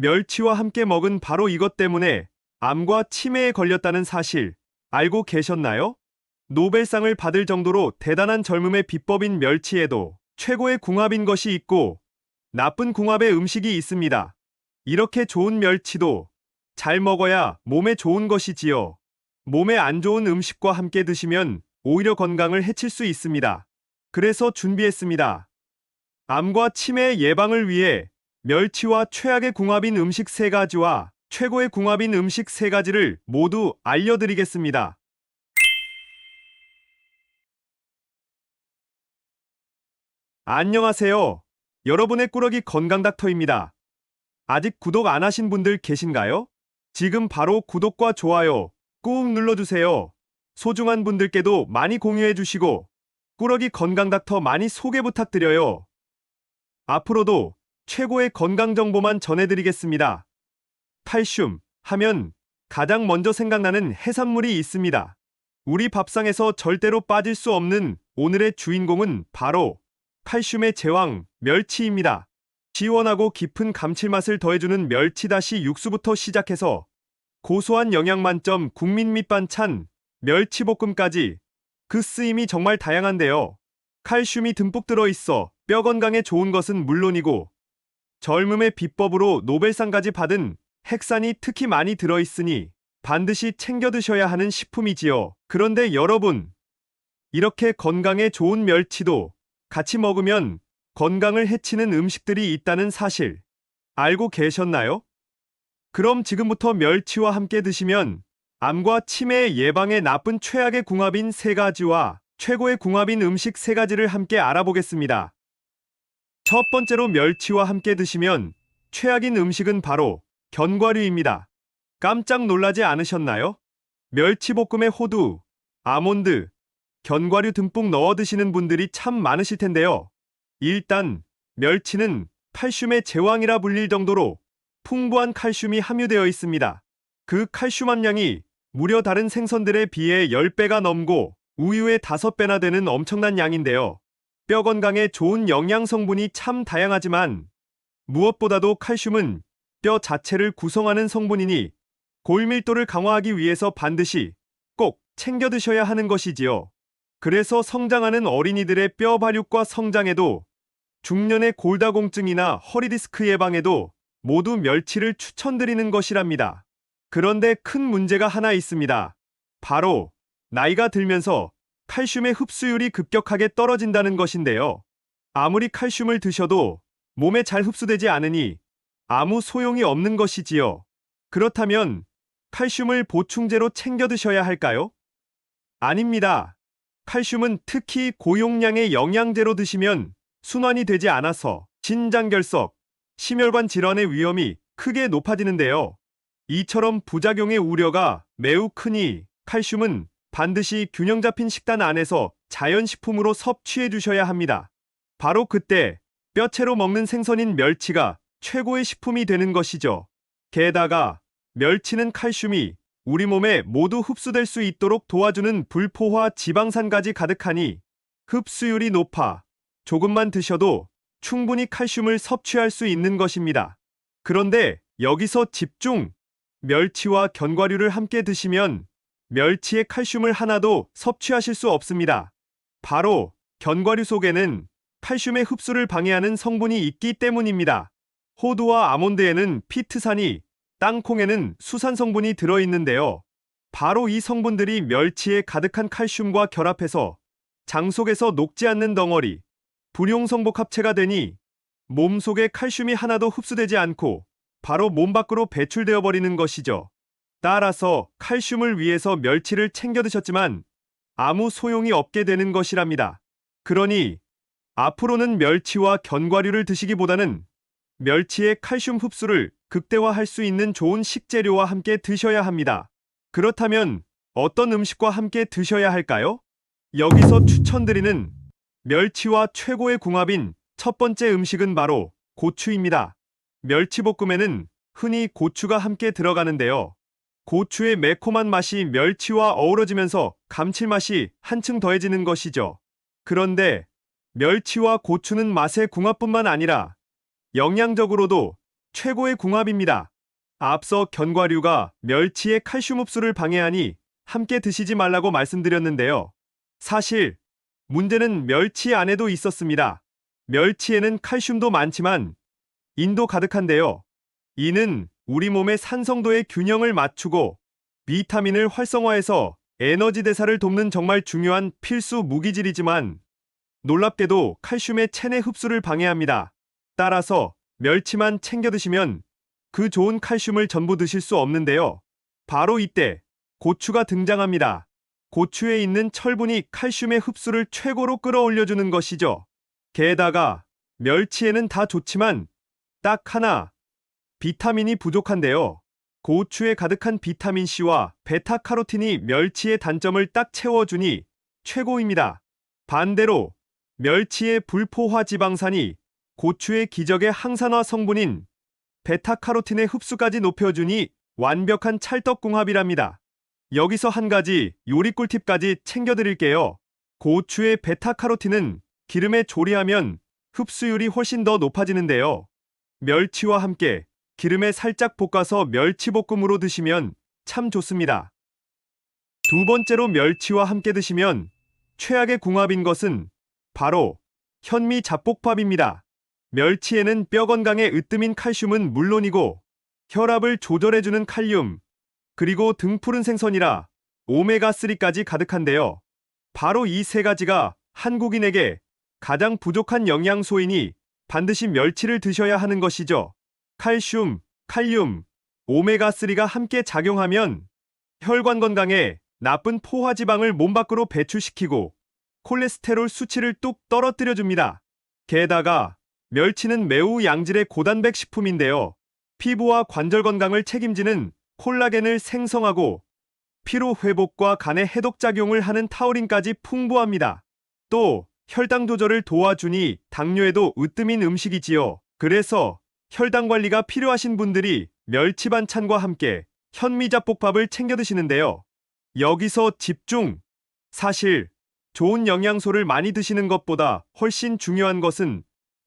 멸치와 함께 먹은 바로 이것 때문에 암과 치매에 걸렸다는 사실 알고 계셨나요? 노벨상을 받을 정도로 대단한 젊음의 비법인 멸치에도 최고의 궁합인 것이 있고 나쁜 궁합의 음식이 있습니다. 이렇게 좋은 멸치도 잘 먹어야 몸에 좋은 것이지요. 몸에 안 좋은 음식과 함께 드시면 오히려 건강을 해칠 수 있습니다. 그래서 준비했습니다. 암과 치매 예방을 위해 멸치와 최악의 궁합인 음식 세 가지와 최고의 궁합인 음식 세 가지를 모두 알려드리겠습니다. 안녕하세요. 여러분의 꾸러기 건강 닥터입니다. 아직 구독 안 하신 분들 계신가요? 지금 바로 구독과 좋아요 꾹 눌러주세요. 소중한 분들께도 많이 공유해 주시고 꾸러기 건강 닥터 많이 소개 부탁드려요. 앞으로도 최고의 건강 정보만 전해드리겠습니다. 칼슘 하면 가장 먼저 생각나는 해산물이 있습니다. 우리 밥상에서 절대로 빠질 수 없는 오늘의 주인공은 바로 칼슘의 제왕 멸치입니다. 시원하고 깊은 감칠맛을 더해주는 멸치다시 육수부터 시작해서 고소한 영양 만점 국민 밑반찬 멸치볶음까지 그 쓰임이 정말 다양한데요. 칼슘이 듬뿍 들어있어 뼈 건강에 좋은 것은 물론이고 젊음의 비법으로 노벨상까지 받은 핵산이 특히 많이 들어있으니 반드시 챙겨 드셔야 하는 식품이지요. 그런데 여러분, 이렇게 건강에 좋은 멸치도 같이 먹으면 건강을 해치는 음식들이 있다는 사실 알고 계셨나요? 그럼 지금부터 멸치와 함께 드시면 암과 치매 예방에 나쁜 최악의 궁합인 세 가지와 최고의 궁합인 음식 세 가지를 함께 알아보겠습니다. 첫 번째로 멸치와 함께 드시면 최악인 음식은 바로 견과류입니다. 깜짝 놀라지 않으셨나요? 멸치볶음에 호두, 아몬드, 견과류 듬뿍 넣어 드시는 분들이 참 많으실 텐데요. 일단 멸치는 칼슘의 제왕이라 불릴 정도로 풍부한 칼슘이 함유되어 있습니다. 그 칼슘 함량이 무려 다른 생선들에 비해 10배가 넘고 우유의 5배나 되는 엄청난 양인데요. 뼈 건강에 좋은 영양 성분이 참 다양하지만 무엇보다도 칼슘은 뼈 자체를 구성하는 성분이니 골밀도를 강화하기 위해서 반드시 꼭 챙겨 드셔야 하는 것이지요. 그래서 성장하는 어린이들의 뼈 발육과 성장에도 중년의 골다공증이나 허리 디스크 예방에도 모두 멸치를 추천드리는 것이랍니다. 그런데 큰 문제가 하나 있습니다. 바로 나이가 들면서 칼슘의 흡수율이 급격하게 떨어진다는 것인데요. 아무리 칼슘을 드셔도 몸에 잘 흡수되지 않으니 아무 소용이 없는 것이지요. 그렇다면 칼슘을 보충제로 챙겨 드셔야 할까요? 아닙니다. 칼슘은 특히 고용량의 영양제로 드시면 순환이 되지 않아서 신장결석, 심혈관 질환의 위험이 크게 높아지는데요. 이처럼 부작용의 우려가 매우 크니 칼슘은 반드시 균형 잡힌 식단 안에서 자연식품으로 섭취해 주셔야 합니다. 바로 그때 뼈채로 먹는 생선인 멸치가 최고의 식품이 되는 것이죠. 게다가 멸치는 칼슘이 우리 몸에 모두 흡수될 수 있도록 도와주는 불포화 지방산까지 가득하니 흡수율이 높아 조금만 드셔도 충분히 칼슘을 섭취할 수 있는 것입니다. 그런데 여기서 집중! 멸치와 견과류를 함께 드시면 멸치의 칼슘을 하나도 섭취하실 수 없습니다. 바로 견과류 속에는 칼슘의 흡수를 방해하는 성분이 있기 때문입니다. 호두와 아몬드에는 피트산이, 땅콩에는 수산 성분이 들어있는데요. 바로 이 성분들이 멸치에 가득한 칼슘과 결합해서 장 속에서 녹지 않는 덩어리, 불용성복 합체가 되니 몸 속에 칼슘이 하나도 흡수되지 않고 바로 몸 밖으로 배출되어 버리는 것이죠. 따라서 칼슘을 위해서 멸치를 챙겨 드셨지만 아무 소용이 없게 되는 것이랍니다. 그러니 앞으로는 멸치와 견과류를 드시기보다는 멸치의 칼슘 흡수를 극대화할 수 있는 좋은 식재료와 함께 드셔야 합니다. 그렇다면 어떤 음식과 함께 드셔야 할까요? 여기서 추천드리는 멸치와 최고의 궁합인 첫 번째 음식은 바로 고추입니다. 멸치볶음에는 흔히 고추가 함께 들어가는데요. 고추의 매콤한 맛이 멸치와 어우러지면서 감칠맛이 한층 더해지는 것이죠. 그런데 멸치와 고추는 맛의 궁합뿐만 아니라 영양적으로도 최고의 궁합입니다. 앞서 견과류가 멸치의 칼슘 흡수를 방해하니 함께 드시지 말라고 말씀드렸는데요. 사실 문제는 멸치 안에도 있었습니다. 멸치에는 칼슘도 많지만 인도 가득한데요. 이는 우리 몸의 산성도의 균형을 맞추고 비타민을 활성화해서 에너지 대사를 돕는 정말 중요한 필수 무기질이지만 놀랍게도 칼슘의 체내 흡수를 방해합니다. 따라서 멸치만 챙겨 드시면 그 좋은 칼슘을 전부 드실 수 없는데요. 바로 이때 고추가 등장합니다. 고추에 있는 철분이 칼슘의 흡수를 최고로 끌어올려주는 것이죠. 게다가 멸치에는 다 좋지만 딱 하나 비타민이 부족한데요. 고추에 가득한 비타민 C와 베타카로틴이 멸치의 단점을 딱 채워주니 최고입니다. 반대로 멸치의 불포화 지방산이 고추의 기적의 항산화 성분인 베타카로틴의 흡수까지 높여주니 완벽한 찰떡궁합이랍니다. 여기서 한 가지 요리 꿀팁까지 챙겨드릴게요. 고추의 베타카로틴은 기름에 조리하면 흡수율이 훨씬 더 높아지는데요. 멸치와 함께 기름에 살짝 볶아서 멸치볶음으로 드시면 참 좋습니다. 두 번째로 멸치와 함께 드시면 최악의 궁합인 것은 바로 현미 잡곡밥입니다. 멸치에는 뼈 건강에 으뜸인 칼슘은 물론이고 혈압을 조절해주는 칼륨, 그리고 등푸른 생선이라 오메가3까지 가득한데요. 바로 이 세 가지가 한국인에게 가장 부족한 영양소이니 반드시 멸치를 드셔야 하는 것이죠. 칼슘, 칼륨, 오메가3가 함께 작용하면 혈관 건강에 나쁜 포화지방을 몸 밖으로 배출시키고 콜레스테롤 수치를 뚝 떨어뜨려 줍니다. 게다가 멸치는 매우 양질의 고단백 식품인데요. 피부와 관절 건강을 책임지는 콜라겐을 생성하고 피로 회복과 간의 해독 작용을 하는 타우린까지 풍부합니다. 또 혈당 조절을 도와주니 당뇨에도 으뜸인 음식이지요. 그래서 혈당 관리가 필요하신 분들이 멸치 반찬과 함께 현미잡곡밥을 챙겨 드시는데요. 여기서 집중! 사실 좋은 영양소를 많이 드시는 것보다 훨씬 중요한 것은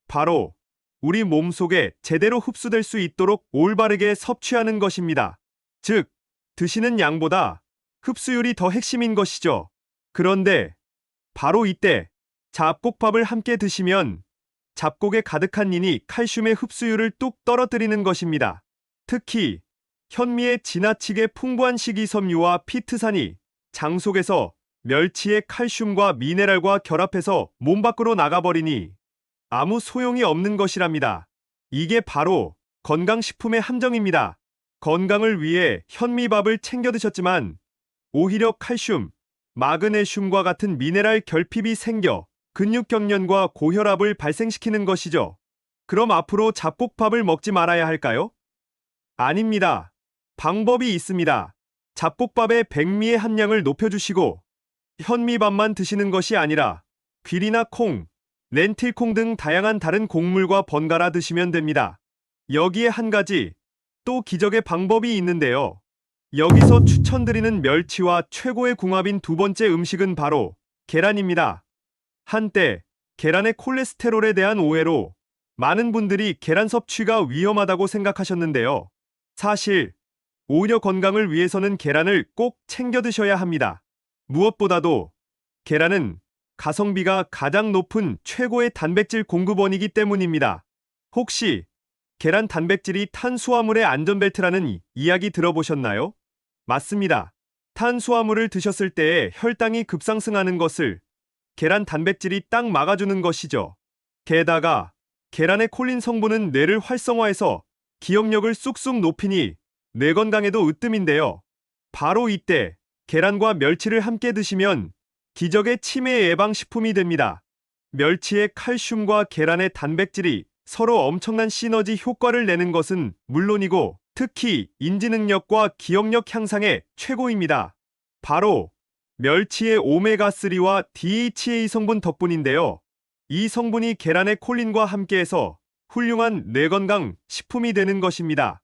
바로 우리 몸 속에 제대로 흡수될 수 있도록 올바르게 섭취하는 것입니다. 즉, 드시는 양보다 흡수율이 더 핵심인 것이죠. 그런데 바로 이때 잡곡밥을 함께 드시면 잡곡에 가득한 인이 칼슘의 흡수율을 뚝 떨어뜨리는 것입니다. 특히 현미의 지나치게 풍부한 식이섬유와 피트산이 장 속에서 멸치의 칼슘과 미네랄과 결합해서 몸 밖으로 나가버리니 아무 소용이 없는 것이랍니다. 이게 바로 건강식품의 함정입니다. 건강을 위해 현미밥을 챙겨 드셨지만 오히려 칼슘, 마그네슘과 같은 미네랄 결핍이 생겨 근육 경련과 고혈압을 발생시키는 것이죠. 그럼 앞으로 잡곡밥을 먹지 말아야 할까요? 아닙니다. 방법이 있습니다. 잡곡밥의 백미의 함량을 높여주시고 현미밥만 드시는 것이 아니라 귀리나 콩, 렌틸콩 등 다양한 다른 곡물과 번갈아 드시면 됩니다. 여기에 한 가지 또 기적의 방법이 있는데요. 여기서 추천드리는 멸치와 최고의 궁합인 두 번째 음식은 바로 계란입니다. 한때 계란의 콜레스테롤에 대한 오해로 많은 분들이 계란 섭취가 위험하다고 생각하셨는데요. 사실 오히려 건강을 위해서는 계란을 꼭 챙겨 드셔야 합니다. 무엇보다도 계란은 가성비가 가장 높은 최고의 단백질 공급원이기 때문입니다. 혹시 계란 단백질이 탄수화물의 안전벨트라는 이- 이야기 들어보셨나요? 맞습니다. 탄수화물을 드셨을 때 혈당이 급상승하는 것을 계란 단백질이 딱 막아주는 것이죠. 게다가 계란의 콜린 성분은 뇌를 활성화해서 기억력을 쑥쑥 높이니 뇌 건강에도 으뜸인데요. 바로 이때 계란과 멸치를 함께 드시면 기적의 치매 예방 식품이 됩니다. 멸치의 칼슘과 계란의 단백질이 서로 엄청난 시너지 효과를 내는 것은 물론이고 특히 인지 능력과 기억력 향상에 최고입니다. 바로 멸치의 오메가3와 DHA 성분 덕분인데요. 이 성분이 계란의 콜린과 함께해서 훌륭한 뇌건강 식품이 되는 것입니다.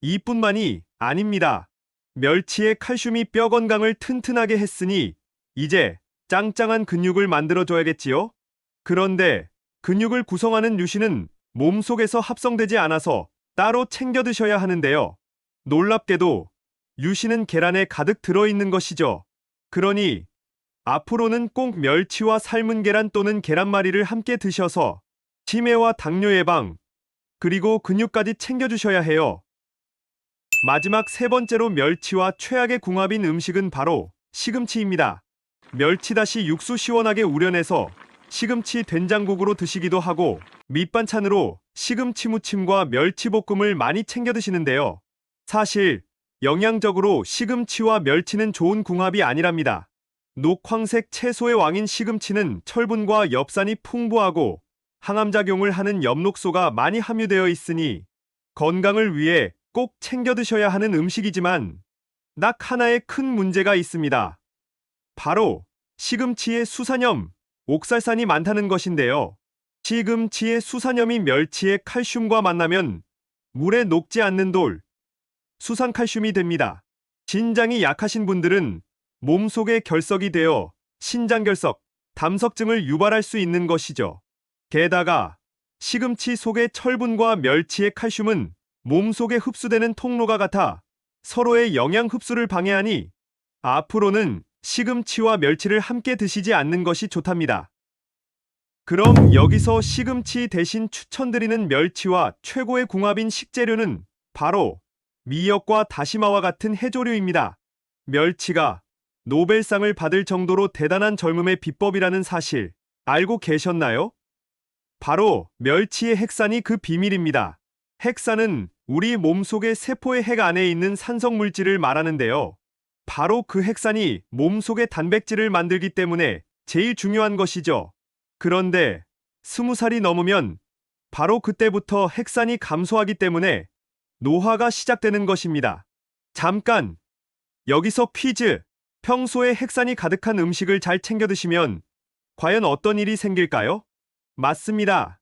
이뿐만이 아닙니다. 멸치의 칼슘이 뼈 건강을 튼튼하게 했으니 이제 짱짱한 근육을 만들어줘야겠지요? 그런데 근육을 구성하는 유신은 몸속에서 합성되지 않아서 따로 챙겨 드셔야 하는데요. 놀랍게도 유씨는 계란에 가득 들어있는 것이죠. 그러니 앞으로는 꼭 멸치와 삶은 계란 또는 계란말이를 함께 드셔서 치매와 당뇨 예방, 그리고 근육까지 챙겨주셔야 해요. 마지막 세 번째로 멸치와 최악의 궁합인 음식은 바로 시금치입니다. 멸치 다시 육수 시원하게 우려내서 시금치 된장국으로 드시기도 하고 밑반찬으로 시금치 무침과 멸치볶음을 많이 챙겨 드시는데요. 사실 영양적으로 시금치와 멸치는 좋은 궁합이 아니랍니다. 녹황색 채소의 왕인 시금치는 철분과 엽산이 풍부하고 항암작용을 하는 엽록소가 많이 함유되어 있으니 건강을 위해 꼭 챙겨 드셔야 하는 음식이지만 딱 하나의 큰 문제가 있습니다. 바로 시금치의 수산염, 옥살산이 많다는 것인데요. 시금치의 수산염이 멸치의 칼슘과 만나면 물에 녹지 않는 돌, 수산칼슘이 됩니다. 신장이 약하신 분들은 몸 속에 결석이 되어 신장결석, 담석증을 유발할 수 있는 것이죠. 게다가 시금치 속의 철분과 멸치의 칼슘은 몸 속에 흡수되는 통로가 같아 서로의 영양 흡수를 방해하니 앞으로는 시금치와 멸치를 함께 드시지 않는 것이 좋답니다. 그럼 여기서 시금치 대신 추천드리는 멸치와 최고의 궁합인 식재료는 바로 미역과 다시마와 같은 해조류입니다. 멸치가 노벨상을 받을 정도로 대단한 젊음의 비법이라는 사실 알고 계셨나요? 바로 멸치의 핵산이 그 비밀입니다. 핵산은 우리 몸속의 세포의 핵 안에 있는 산성 물질을 말하는데요. 바로 그 핵산이 몸속의 단백질을 만들기 때문에 제일 중요한 것이죠. 그런데 스무 살이 넘으면 바로 그때부터 핵산이 감소하기 때문에 노화가 시작되는 것입니다. 잠깐! 여기서 퀴즈! 평소에 핵산이 가득한 음식을 잘 챙겨 드시면 과연 어떤 일이 생길까요? 맞습니다.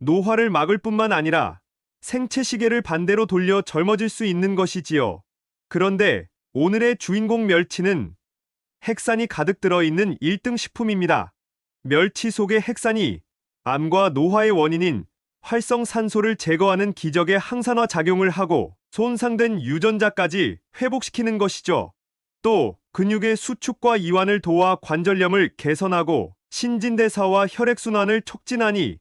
노화를 막을 뿐만 아니라 생체 시계를 반대로 돌려 젊어질 수 있는 것이지요. 그런데 오늘의 주인공 멸치는 핵산이 가득 들어있는 1등 식품입니다. 멸치 속의 핵산이 암과 노화의 원인인 활성산소를 제거하는 기적의 항산화 작용을 하고 손상된 유전자까지 회복시키는 것이죠. 또 근육의 수축과 이완을 도와 관절염을 개선하고 신진대사와 혈액순환을 촉진하니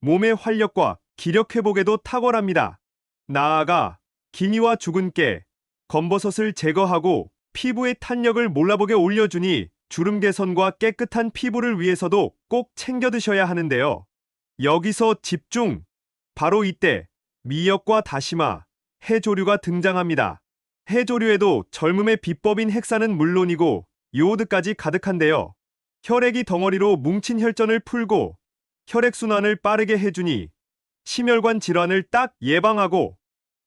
몸의 활력과 기력 회복에도 탁월합니다. 나아가 기니와 죽은 깨, 검버섯을 제거하고 피부의 탄력을 몰라보게 올려주니 주름 개선과 깨끗한 피부를 위해서도 꼭 챙겨 드셔야 하는데요. 여기서 집중! 바로 이때 미역과 다시마, 해조류가 등장합니다. 해조류에도 젊음의 비법인 핵산은 물론이고 요오드까지 가득한데요. 혈액이 덩어리로 뭉친 혈전을 풀고 혈액순환을 빠르게 해주니 심혈관 질환을 딱 예방하고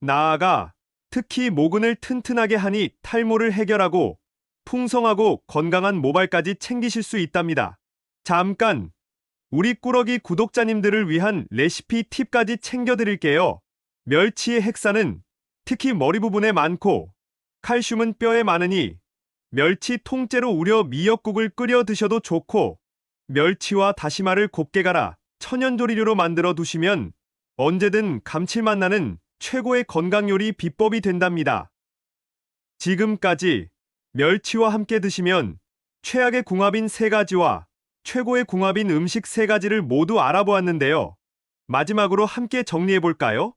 나아가 특히 모근을 튼튼하게 하니 탈모를 해결하고 풍성하고 건강한 모발까지 챙기실 수 있답니다. 잠깐! 우리 꾸러기 구독자님들을 위한 레시피 팁까지 챙겨드릴게요. 멸치의 핵산은 특히 머리 부분에 많고 칼슘은 뼈에 많으니 멸치 통째로 우려 미역국을 끓여 드셔도 좋고 멸치와 다시마를 곱게 갈아 천연조리류로 만들어 두시면 언제든 감칠맛 나는 최고의 건강 요리 비법이 된답니다. 지금까지 멸치와 함께 드시면 최악의 궁합인 세 가지와 최고의 궁합인 음식 세 가지를 모두 알아보았는데요. 마지막으로 함께 정리해 볼까요?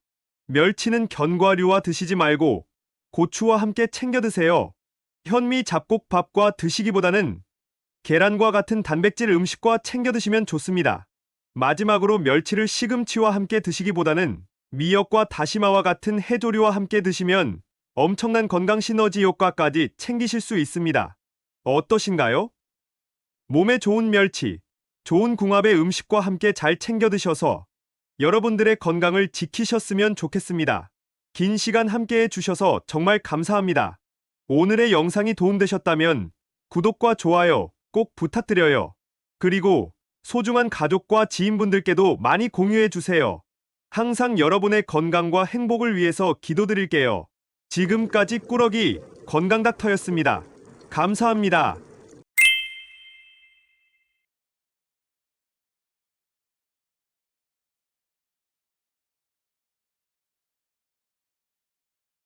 멸치는 견과류와 드시지 말고 고추와 함께 챙겨 드세요. 현미 잡곡밥과 드시기보다는 계란과 같은 단백질 음식과 챙겨 드시면 좋습니다. 마지막으로 멸치를 시금치와 함께 드시기보다는 미역과 다시마와 같은 해조류와 함께 드시면 엄청난 건강 시너지 효과까지 챙기실 수 있습니다. 어떠신가요? 몸에 좋은 멸치, 좋은 궁합의 음식과 함께 잘 챙겨 드셔서 여러분들의 건강을 지키셨으면 좋겠습니다. 긴 시간 함께 해 주셔서 정말 감사합니다. 오늘의 영상이 도움되셨다면 구독과 좋아요 꼭 부탁드려요. 그리고 소중한 가족과 지인분들께도 많이 공유해 주세요. 항상 여러분의 건강과 행복을 위해서 기도드릴게요. 지금까지 꾸러기 건강닥터였습니다. 감사합니다.